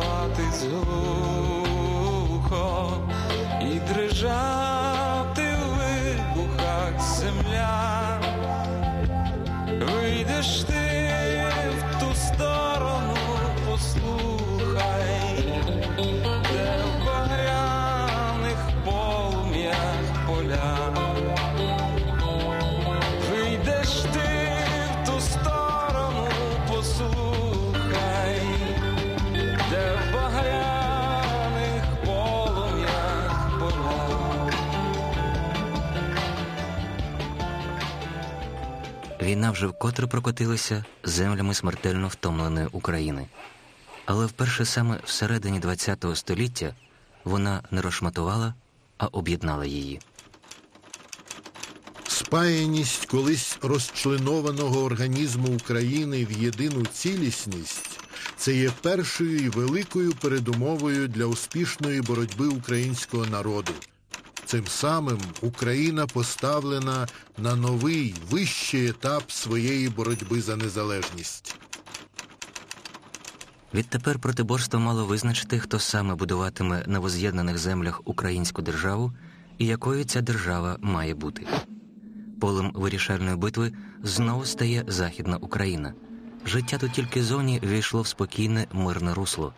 розриватись глухо і дрижати Війна вже вкотре прокотилася землями смертельно втомленої України. Але вперше саме всередині ХХ століття вона не розшматувала, а об'єднала її. Спаяність колись розчленованого організму України в єдину цілісність це є першою і великою передумовою для успішної боротьби українського народу. Цим самим Україна поставлена на новий вищий етап своєї боротьби за незалежність. Відтепер протиборство мало визначити, хто саме будуватиме на воз'єднаних землях українську державу і якою ця держава має бути. Полем вирішальної битви знову стає Західна Україна. Життя тут тільки зоні війшло в спокійне мирне русло.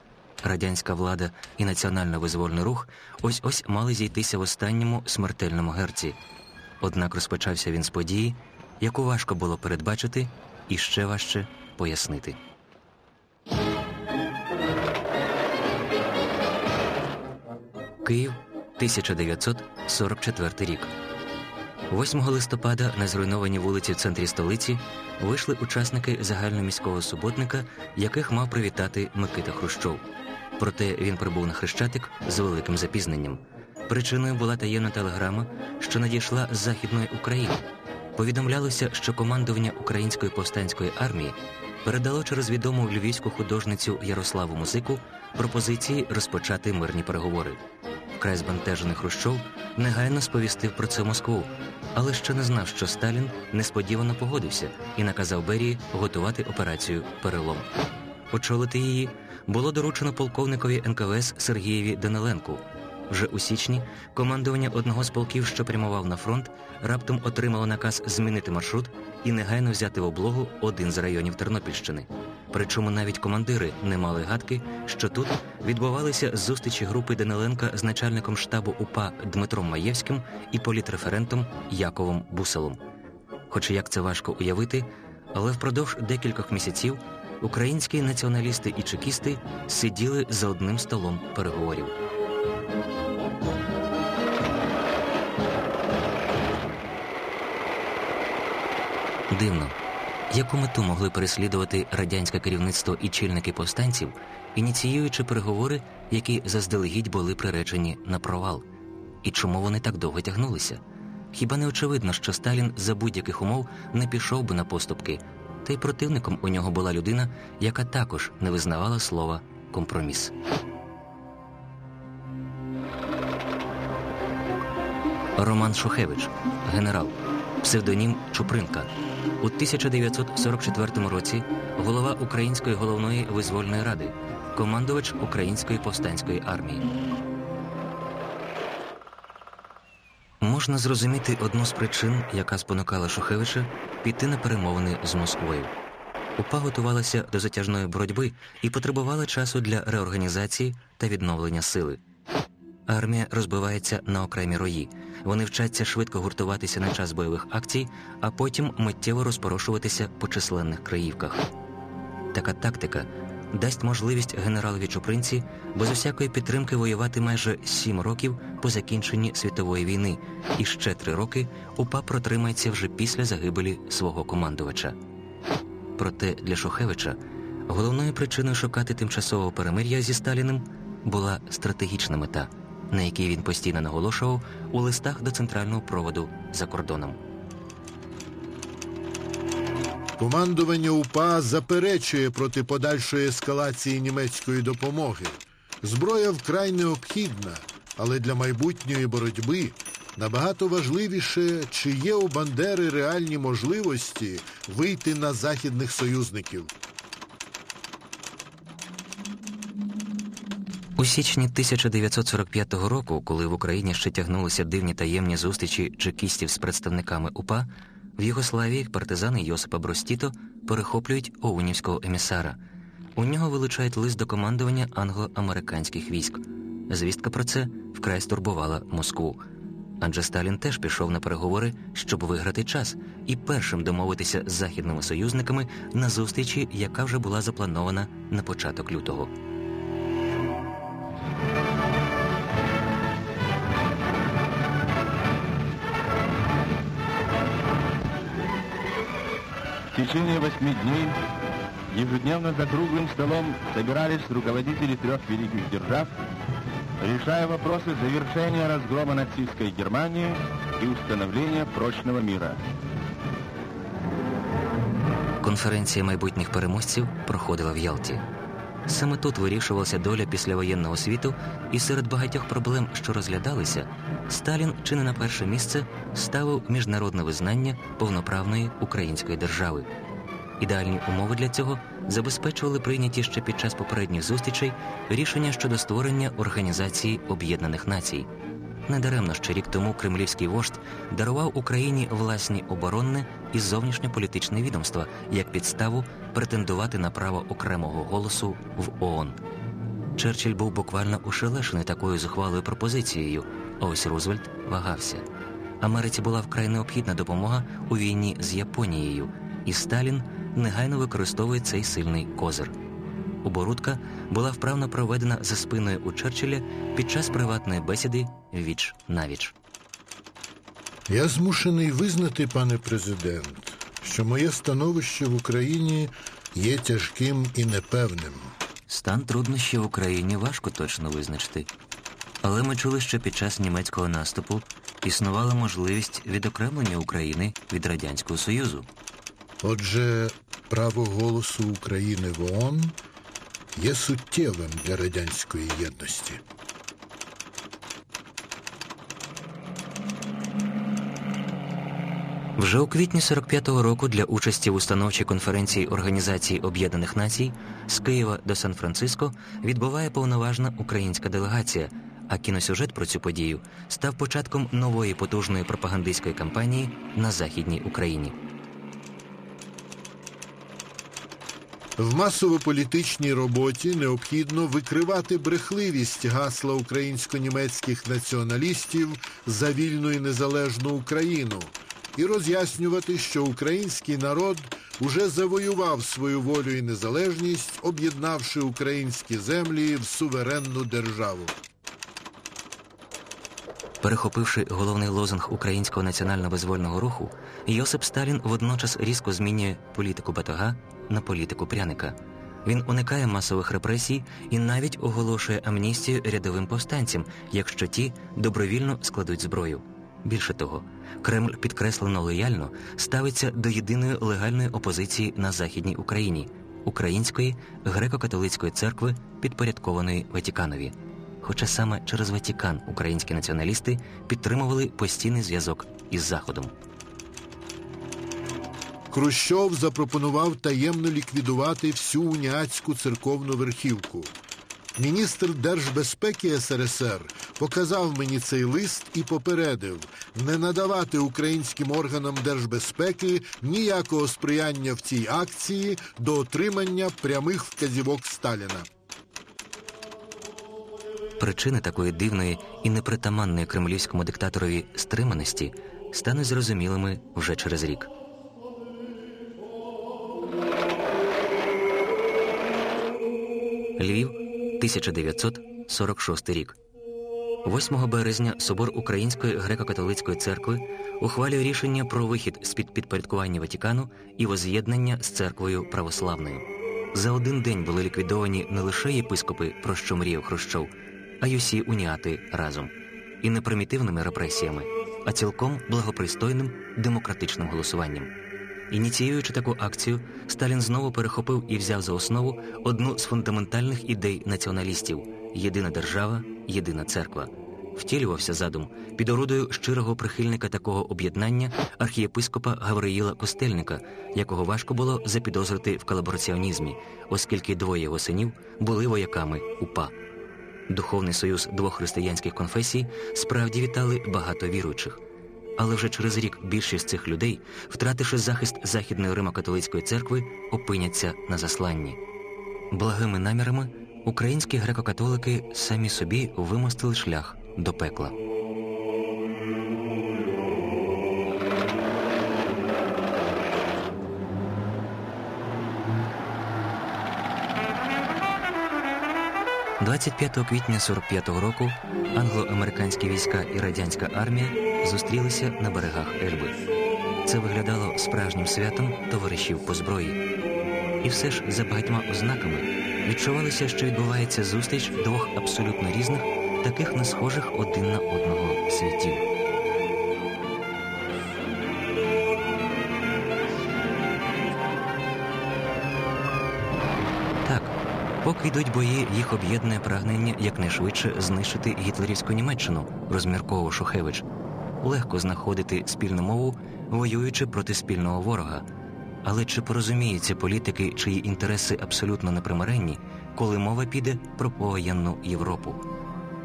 Радянська влада і національно-визвольний рух ось ось мали зійтися в останньому смертельному герці. Однак розпочався він з події, яку важко було передбачити і ще важче пояснити. Київ, 1944 рік. 8 листопада на зруйнованій вулиці в центрі столиці вийшли учасники загальноміського суботника, яких мав привітати Микита Хрущов. Проте він прибув на хрещатик з великим запізненням. Причиною була таємна телеграма, що надійшла з Західної України. Повідомлялося, що командування Української повстанської армії передало через відому львівську художницю Ярославу Музику пропозиції розпочати мирні переговори. Вкрай збентежений Хрущов негайно сповістив про це Москву, але ще не знав, що Сталін несподівано погодився і наказав Берії готувати операцію Перелом. Очолити її було доручено полковникові НКВС Сергієві Даниленку. Вже у січні командування одного з полків, що прямував на фронт, раптом отримало наказ змінити маршрут і негайно взяти в облогу один з районів Тернопільщини. Причому навіть командири не мали гадки, що тут відбувалися зустрічі групи Даниленка з начальником штабу УПА Дмитром Маєвським і політреферентом Яковом Буселом. Хоч як це важко уявити, але впродовж декількох місяців українські націоналісти і чекісти сиділи за одним столом переговорів. Дивно, яку мету могли переслідувати радянське керівництво і чільники повстанців, ініціюючи переговори, які заздалегідь були приречені на провал, і чому вони так довго тягнулися? Хіба не очевидно, що Сталін за будь-яких умов не пішов би на поступки, Та й противником у нього була людина, яка також не визнавала слова компроміс. Роман Шухевич, генерал, псевдонім Чупринка. У 1944 році голова Української головної визвольної ради, командувач Української повстанської армії. Можна зрозуміти одну з причин, яка спонукала Шухевича піти на перемовини з Москвою. УПА готувалася до затяжної боротьби і потребувала часу для реорганізації та відновлення сили. Армія розбивається на окремі рої. Вони вчаться швидко гуртуватися на час бойових акцій, а потім миттєво розпорошуватися по численних краївках. Така тактика дасть можливість генералові Чупринці без усякої підтримки воювати майже сім років по закінченні світової війни, і ще три роки УПА протримається вже після загибелі свого командувача. Проте для Шухевича головною причиною шукати тимчасового перемир'я зі Сталіним була стратегічна мета, на якій він постійно наголошував у листах до центрального проводу за кордоном. Командування УПА заперечує проти подальшої ескалації німецької допомоги. Зброя вкрай необхідна, але для майбутньої боротьби набагато важливіше, чи є у Бандери реальні можливості вийти на західних союзників. У січні 1945 року, коли в Україні ще тягнулися дивні таємні зустрічі чекістів з представниками УПА, в Югославії партизани Йосипа Бростіто перехоплюють оунівського емісара. У нього вилучають лист до командування англо-американських військ. Звістка про це вкрай стурбувала Москву. Адже Сталін теж пішов на переговори, щоб виграти час, і першим домовитися з західними союзниками на зустрічі, яка вже була запланована на початок лютого. В течение восьми дней ежедневно за круглым столом собирались руководители трех великих держав, решая вопросы завершения разгрома нацистской Германии и установления прочного мира. Конференція майбутніх переможців проходила в Ялті. Саме тут вирішувалася доля післявоєнного світу, і серед багатьох проблем, що розглядалися, Сталін чи не на перше місце ставив міжнародне визнання повноправної української держави. Ідеальні умови для цього забезпечували прийняті ще під час попередніх зустрічей рішення щодо створення Організації Об'єднаних Націй. Недаремно ще рік тому кремлівський вождь дарував Україні власні оборонне і зовнішньополітичне відомства як підставу претендувати на право окремого голосу в ООН. Черчилль був буквально ушелешений такою зухвалою пропозицією, а ось Рузвельт вагався. Америці була вкрай необхідна допомога у війні з Японією, і Сталін негайно використовує цей сильний козир. Оборудка була вправно проведена за спиною у Черчилля під час приватної бесіди віч навіч. Я змушений визнати, пане президент, що моє становище в Україні є тяжким і непевним. Стан труднощів в Україні важко точно визначити. Але ми чули, що під час німецького наступу існувала можливість відокремлення України від Радянського Союзу. Отже, право голосу України в ООН є суттєвим для радянської єдності. Вже у квітні 45-го року для участі в установчій конференції Організації Об'єднаних Націй з Києва до Сан-Франциско відбуває повноважна українська делегація, а кіносюжет про цю подію став початком нової потужної пропагандистської кампанії на Західній Україні. В масово-політичній роботі необхідно викривати брехливість гасла українсько-німецьких націоналістів за вільну і незалежну Україну і роз'яснювати, що український народ уже завоював свою волю і незалежність, об'єднавши українські землі в суверенну державу. Перехопивши головний лозунг українського національно-визвольного руху, Йосип Сталін водночас різко змінює політику батога на політику пряника. Він уникає масових репресій і навіть оголошує амністію рядовим повстанцям, якщо ті добровільно складуть зброю. Більше того, Кремль підкреслено лояльно ставиться до єдиної легальної опозиції на Західній Україні Української греко-католицької церкви, підпорядкованої Ватіканові. Хоча саме через Ватікан українські націоналісти підтримували постійний зв'язок із Заходом. Хрущов запропонував таємно ліквідувати всю уніатську церковну верхівку. Міністр держбезпеки СРСР показав мені цей лист і попередив не надавати українським органам держбезпеки ніякого сприяння в цій акції до отримання прямих вказівок Сталіна. Причини такої дивної і непритаманної кремлівському диктаторові стриманості стануть зрозумілими вже через рік. Львів, 1946 рік. 8 березня Собор Української греко-католицької церкви ухвалює рішення про вихід з під підпорядкування Ватікану і воз'єднання з церквою православною. За один день були ліквідовані не лише єпископи, про що мріяв Хрущов, а й усі уніати разом. І не примітивними репресіями, а цілком благопристойним демократичним голосуванням. Ініціюючи таку акцію, Сталін знову перехопив і взяв за основу одну з фундаментальних ідей націоналістів єдина держава, єдина церква. Втілювався задум під орудою щирого прихильника такого об'єднання архієпископа Гавриїла Костельника, якого важко було запідозрити в колабораціонізмі, оскільки двоє його синів були вояками УПА. Духовний союз двох християнських конфесій справді вітали багато віруючих. Але вже через рік більшість цих людей, втративши захист Західної Римо-католицької церкви, опиняться на засланні. Благими намірами українські греко-католики самі собі вимостили шлях до пекла. – 25 квітня 45-го року англо-американські війська і радянська армія зустрілися на берегах Ельби. Це виглядало справжнім святом товаришів по зброї. І все ж за багатьма ознаками відчувалося, що відбувається зустріч двох абсолютно різних, таких не схожих один на одного світів. Так, поки йдуть бої, їх об'єднує прагнення якнайшвидше знищити гітлерівську Німеччину, розмірковував Шухевич. Легко знаходити спільну мову, воюючи проти спільного ворога. Але чи порозуміються політики, чиї інтереси абсолютно непримиренні, коли мова піде про повоєнну Європу?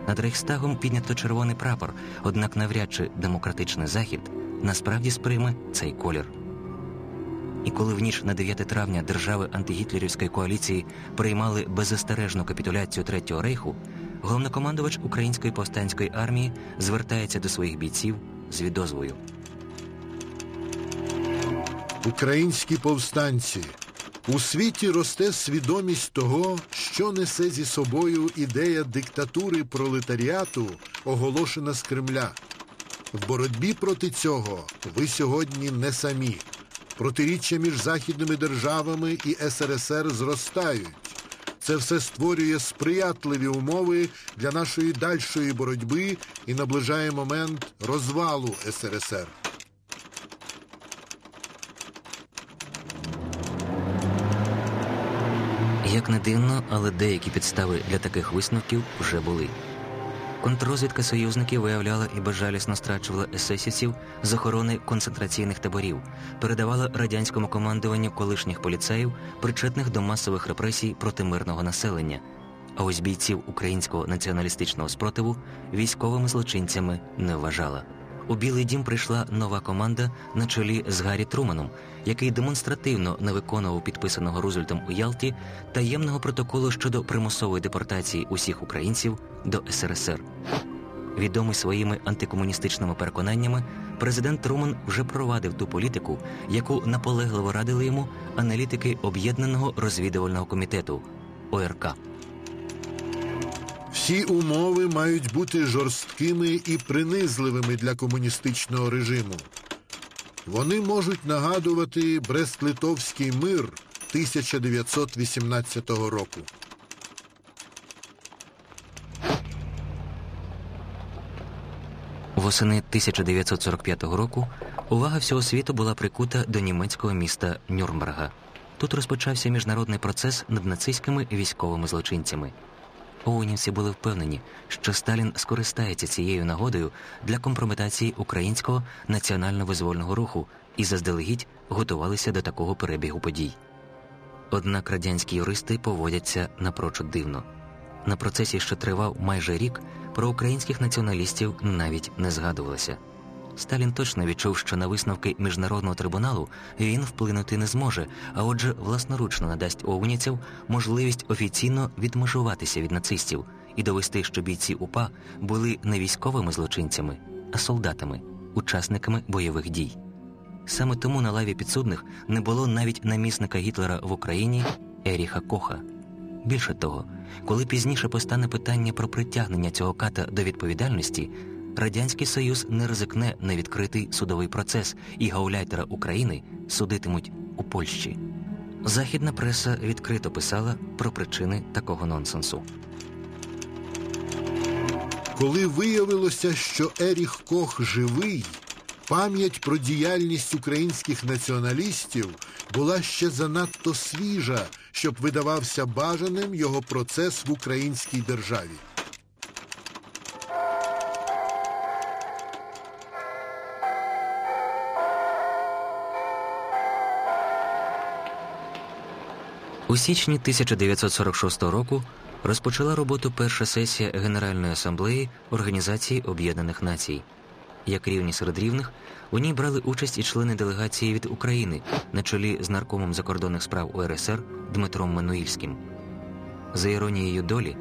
Над Рейхстагом піднято червоний прапор, однак навряд чи демократичний захід насправді сприйме цей колір. І коли в ніч на 9 травня держави антигітлерівської коаліції приймали беззастережну капітуляцію Третього рейху, головнокомандувач української повстанської армії звертається до своїх бійців з відозвою. Українські повстанці. У світі росте свідомість того, що несе зі собою ідея диктатури пролетаріату, оголошена з Кремля. В боротьбі проти цього ви сьогодні не самі. Протиріччя між західними державами і СРСР зростають. Це все створює сприятливі умови для нашої дальшої боротьби і наближає момент розвалу СРСР. Як не дивно, але деякі підстави для таких висновків вже були. Контррозвідка союзників виявляла і безжалісно страчувала есесівців з охорони концентраційних таборів, передавала радянському командуванню колишніх поліцеїв, причетних до масових репресій проти мирного населення. А ось бійців українського націоналістичного спротиву військовими злочинцями не вважала. У Білий дім прийшла нова команда на чолі з Гаррі Труманом, який демонстративно не виконував підписаного Рузвельтом у Ялті таємного протоколу щодо примусової депортації усіх українців до СРСР. Відомий своїми антикомуністичними переконаннями, президент Труман вже провадив ту політику, яку наполегливо радили йому аналітики Об'єднаного розвідувального комітету ОРК. Всі умови мають бути жорсткими і принизливими для комуністичного режиму. Вони можуть нагадувати Брест-Литовський мир 1918 року. Восени 1945 року увага всього світу була прикута до німецького міста Нюрнберга. Тут розпочався міжнародний процес над нацистськими військовими злочинцями. Оунівці були впевнені, що Сталін скористається цією нагодою для компрометації українського національно-визвольного руху і заздалегідь готувалися до такого перебігу подій. Однак радянські юристи поводяться напрочуд дивно. На процесі, що тривав майже рік, про українських націоналістів навіть не згадувалося. Сталін точно відчув, що на висновки міжнародного трибуналу він вплинути не зможе, а отже, власноручно надасть оунівців можливість офіційно відмежуватися від нацистів і довести, що бійці УПА були не військовими злочинцями, а солдатами, учасниками бойових дій. Саме тому на лаві підсудних не було навіть намісника Гітлера в Україні Еріха Коха. Більше того, коли пізніше постане питання про притягнення цього ката до відповідальності, Радянський Союз не ризикне на відкритий судовий процес, і гауляйтера України судитимуть у Польщі. Західна преса відкрито писала про причини такого нонсенсу. Коли виявилося, що Еріх Кох живий, пам'ять про діяльність українських націоналістів була ще занадто свіжа, щоб видавався бажаним його процес в українській державі. У січні 1946 року розпочала роботу перша сесія Генеральної асамблеї Організації Об'єднаних Націй. Як рівні серед рівних, у ній брали участь і члени делегації від України на чолі з наркомом закордонних справ УРСР Дмитром Мануїльським. За іронією долі,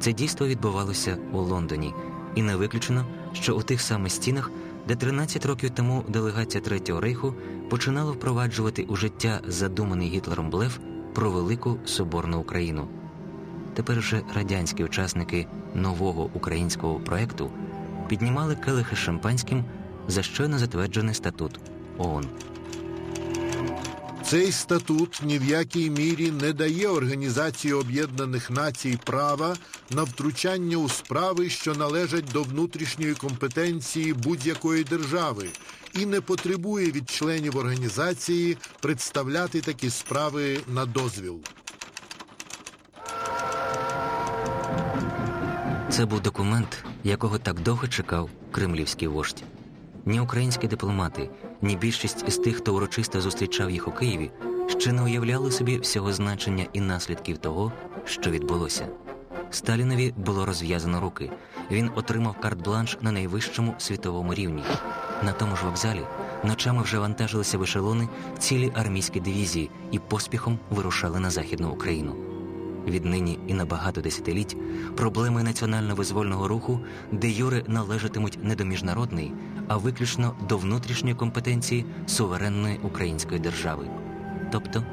це дійство відбувалося у Лондоні, і не виключено, що у тих самих стінах, де 13 років тому делегація Третього рейху починала впроваджувати у життя задуманий Гітлером блеф про велику соборну Україну. Тепер вже радянські учасники нового українського проекту піднімали келихи шампанським за щойно затверджений статут ООН. Цей статут ні в якій мірі не дає Організації Об'єднаних Націй права на втручання у справи, що належать до внутрішньої компетенції будь-якої держави, і не потребує від членів організації представляти такі справи на дозвіл. Це був документ, якого так довго чекав кремлівський вождь. Ні українські дипломати, ні більшість із тих, хто урочисто зустрічав їх у Києві, ще не уявляли собі всього значення і наслідків того, що відбулося. Сталінові було розв'язано руки. Він отримав карт-бланш на найвищому світовому рівні. На тому ж вокзалі ночами вже вантажилися в ешелони цілі армійські дивізії і поспіхом вирушали на Західну Україну. Віднині і на багато десятиліть проблеми національно-визвольного руху де юре належатимуть не до міжнародної, а виключно до внутрішньої компетенції суверенної української держави, тобто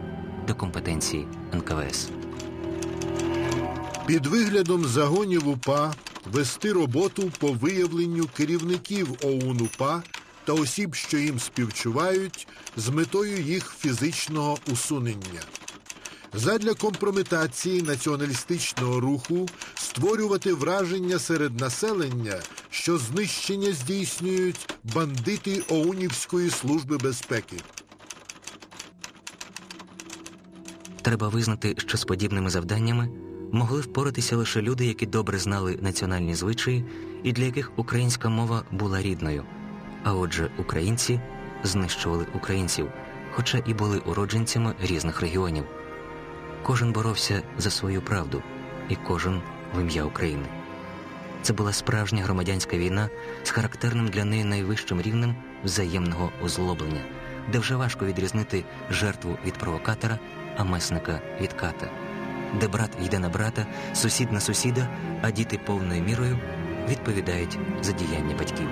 до компетенції НКВС. Під виглядом загонів УПА вести роботу по виявленню керівників ОУН УПА та осіб, що їм співчувають, з метою їх фізичного усунення. Задля компрометації націоналістичного руху створювати враження серед населення, що знищення здійснюють бандити ОУНівської служби безпеки. Треба визнати, що з подібними завданнями могли впоратися лише люди, які добре знали національні звичаї і для яких українська мова була рідною. А отже, українці знищували українців, хоча і були уродженцями різних регіонів. Кожен боровся за свою правду, і кожен в ім'я України. Це була справжня громадянська війна з характерним для неї найвищим рівнем взаємного озлоблення, де вже важко відрізнити жертву від провокатора, а месника від ката, де брат йде на брата, сусід на сусіда, а діти повною мірою відповідають за діяння батьків.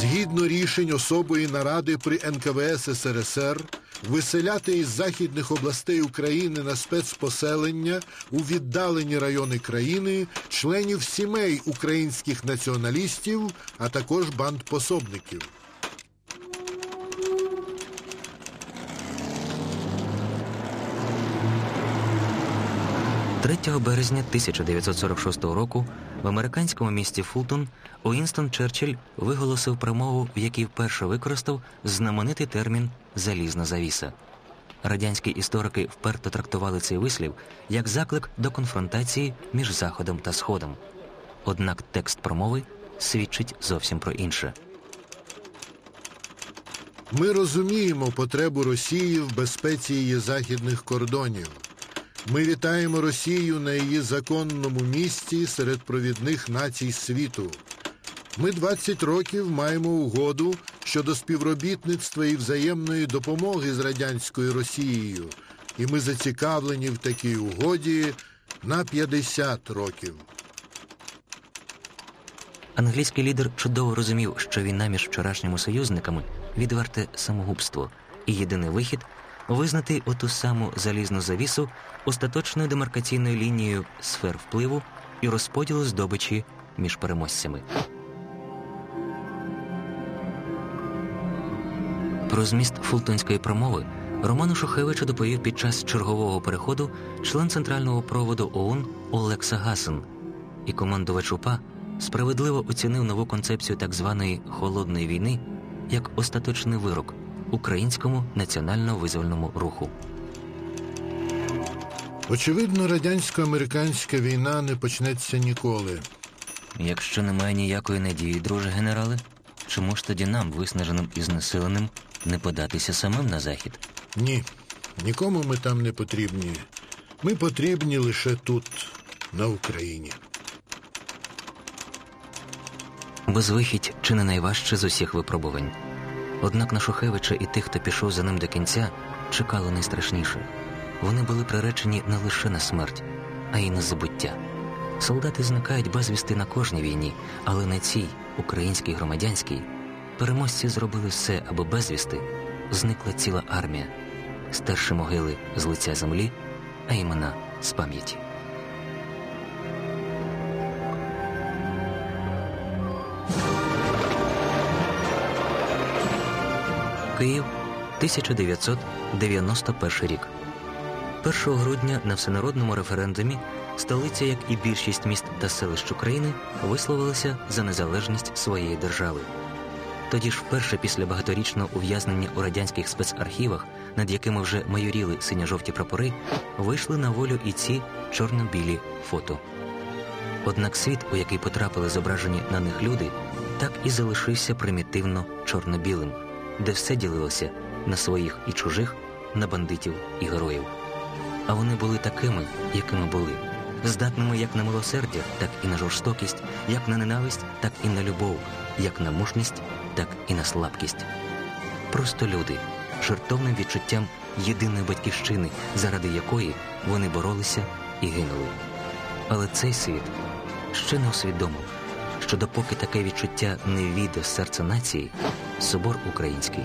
Згідно рішень особої наради при НКВС СРСР, виселяти із західних областей України на спецпоселення у віддалені райони країни членів сімей українських націоналістів, а також бандпособників. – 3 березня 1946 року в американському місті Фултон Уінстон Черчилль виголосив промову, в якій вперше використав знаменитий термін залізна завіса. Радянські історики вперто трактували цей вислів як заклик до конфронтації між Заходом та Сходом. Однак текст промови свідчить зовсім про інше. Ми розуміємо потребу Росії в безпеці її західних кордонів. Ми вітаємо Росію на її законному місці серед провідних націй світу. Ми 20 років маємо угоду щодо співробітництва і взаємної допомоги з радянською Росією, і ми зацікавлені в такій угоді на 50 років. Англійський лідер чудово розумів, що війна між вчорашніми союзниками відверте самогубство, і єдиний вихід визнати оту саму залізну завісу остаточною демаркаційною лінією сфер впливу і розподілу здобичі між переможцями. Про зміст фултонської промови Роману Шухевичу доповів під час чергового переходу член центрального проводу ОУН Олекса Гасен, і командувач УПА справедливо оцінив нову концепцію так званої холодної війни як остаточний вирок українському національно-визвольному руху. Очевидно, радянсько-американська війна не почнеться ніколи. Якщо немає ніякої надії, друже генерале, чому ж тоді нам, виснаженим і знесиленим, не податися самим на захід? Ні, нікому ми там не потрібні. Ми потрібні лише тут, на Україні. Безвихідь чи не найважче з усіх випробувань. Однак на Шухевича і тих, хто пішов за ним до кінця, чекало найстрашніше. Вони були приречені не лише на смерть, а й на забуття. Солдати зникають безвісти на кожній війні, але на цій, українській громадянській, переможці зробили все, аби безвісти зникла ціла армія, стерши могили з лиця землі, а імена з пам'яті. Київ, 1991 рік. 1 грудня на всенародному референдумі столиця, як і більшість міст та селищ України, висловилася за незалежність своєї держави. Тоді ж вперше після багаторічного ув'язнення у радянських спецархівах, над якими вже майоріли синьо-жовті прапори, вийшли на волю і ці чорно-білі фото. Однак світ, у який потрапили зображені на них люди, так і залишився примітивно чорно-білим, де все ділилося на своїх і чужих, на бандитів і героїв. А вони були такими, якими були, здатними як на милосердя, так і на жорстокість, як на ненависть, так і на любов, як на мужність, так і на слабкість. Просто люди, жертовним відчуттям єдиної батьківщини, заради якої вони боролися і гинули. Але цей світ ще не усвідомив, що допоки таке відчуття не війде в серце нації, собор український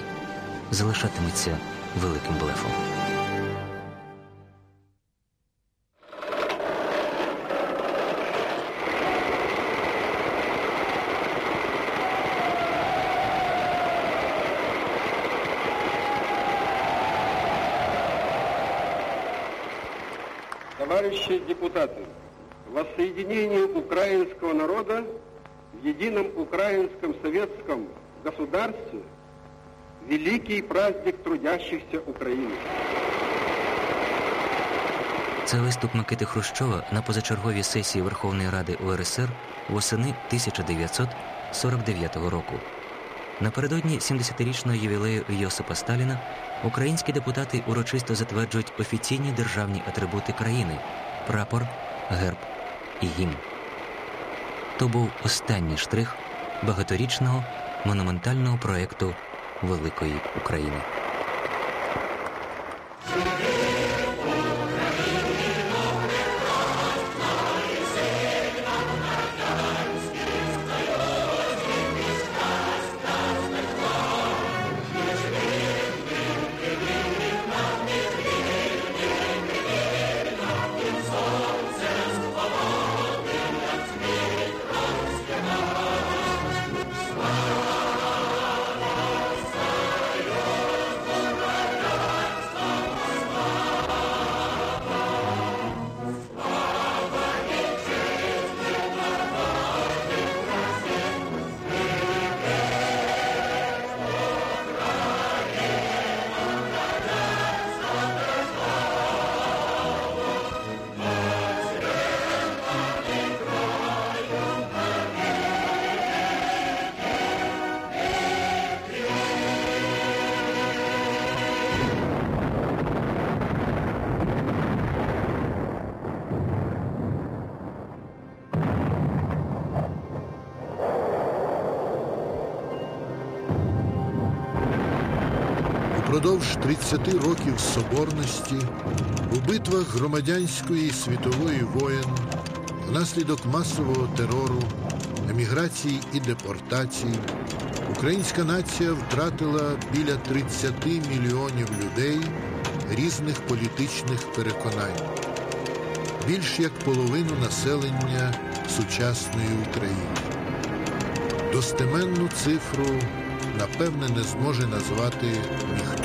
залишатиметься великим блефом. Товарищи депутаты, воссоединение украинского народа едином украинском советском государстве – великий праздник трудящихся Украины. Це виступ Микити Хрущова на позачерговій сесії Верховної Ради УРСР восени 1949 року. Напередодні 70-річного ювілею Йосипа Сталіна українські депутати урочисто затверджують офіційні державні атрибути країни прапор, герб і гімн. То був останній штрих багаторічного монументального проєкту Великої України. Упродовж 30 років соборності у битвах громадянської і світової воєн внаслідок масового терору, еміграцій і депортацій українська нація втратила біля 30 мільйонів людей різних політичних переконань, більш як половину населення сучасної України. Достеменну цифру напевне не зможе назвати ніхто.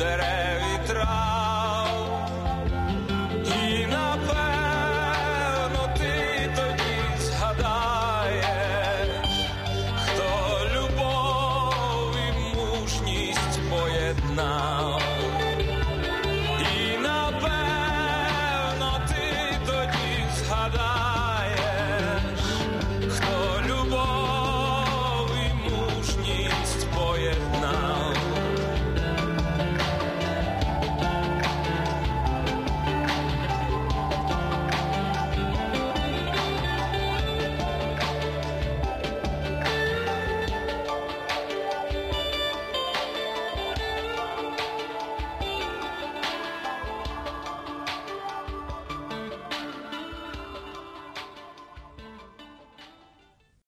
chiudere i.